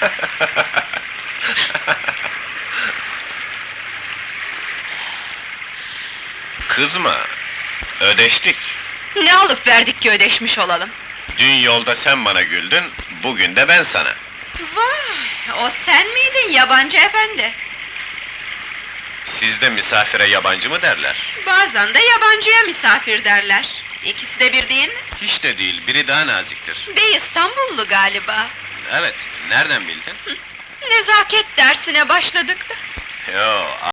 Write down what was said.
Kızma, ödeştik. Ne alıp verdik ki ödeşmiş olalım? Dün yolda sen bana güldün, bugün de ben sana. Vay, o sen miydin yabancı efendi? Sizde misafire yabancı mı derler? Bazen de yabancıya misafir derler. İkisi de bir değil mi? Hiç de değil, biri daha naziktir. Bey İstanbullu galiba. Evet, nereden bildin? Nezaket dersine başladık da. Yo,